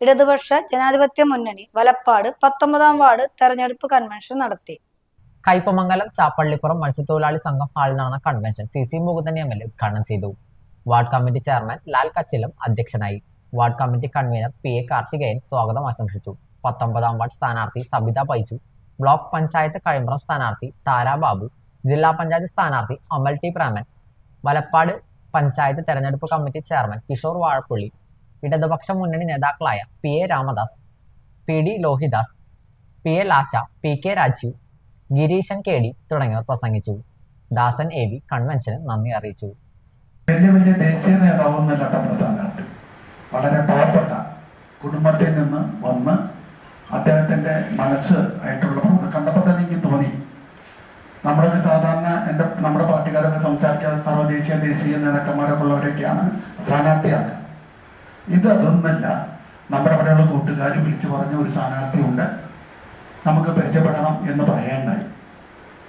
ഇടതുപക്ഷ ജനാധിപത്യ മുന്നണി വലപ്പാട് പത്തൊമ്പതാം വാർഡ് തെരഞ്ഞെടുപ്പ് കൺവെൻഷൻ നടത്തി. കൈപ്പമംഗലം ചാപ്പള്ളിപ്പുറം മത്സ്യത്തൊഴിലാളി സംഘം ഹാളിൽ നടന്ന convention C C Mukundan M L A ഉദ്ഘാടനം ചെയ്തു. വാർഡ് കമ്മിറ്റി ചെയർമാൻ ലാൽ കച്ചിലും അധ്യക്ഷനായി. Ward committee convener P A Karthikeyan സ്വാഗതം ആശംസിച്ചു. പത്തൊമ്പതാം വാർഡ് സ്ഥാനാർത്ഥി സബിത പൈച്ചു. ബ്ലോക്ക് പഞ്ചായത്ത് കഴിമ്പ്രം സ്ഥാനാർത്ഥി താരാബാബു ജില്ലാ പഞ്ചായത്ത് സ്ഥാനാർത്ഥി അമൽ ടി പ്രേമൻ. വലപ്പാട് പഞ്ചായത്ത് തെരഞ്ഞെടുപ്പ് കമ്മിറ്റി ചെയർമാൻ കിഷോർ വാഴപ്പുള്ളി. ഇടതുപക്ഷ മുന്നണി നേതാക്കളായ P A Ramadas P D Lohidas P L Asha P K Rajeev Gireesan K D തുടങ്ങിയവർ പ്രസംഗിച്ചു. ദാസൻ എ വി കൺവെൻഷന് നന്ദി അറിയിച്ചു. വലിയ വലിയ ദേശീയ നേതാവൊന്നുമല്ല നമ്മുടെ സ്ഥാനാർത്ഥി വളരെ പാവപ്പെട്ട കുടുംബത്തിൽ നിന്ന് വന്ന് അദ്ദേഹത്തിന്റെ മനസ്സ് ആയിട്ടുള്ള പ്രവർത്തനം കണ്ടപ്പോൾ തന്നെ എനിക്ക് തോന്നി. നമ്മളൊക്കെ സാധാരണ എന്റെ നമ്മുടെ പാർട്ടിക്കാരൊക്കെ സംസാരിക്കാതെ സർവദേശീയ ദേശീയ നേതാക്കന്മാരൊക്കെ ഉള്ളവരൊക്കെയാണ് സ്ഥാനാർത്ഥിയാക്കുക. ഇത് അതൊന്നല്ല നമ്മുടെ അവിടെയുള്ള കൂട്ടുകാർ വിളിച്ചു പറഞ്ഞ ഒരു സ്ഥാനാർത്ഥിയുണ്ട്. നമുക്ക് പരിചയപ്പെടണം എന്ന് പറയേണ്ടായി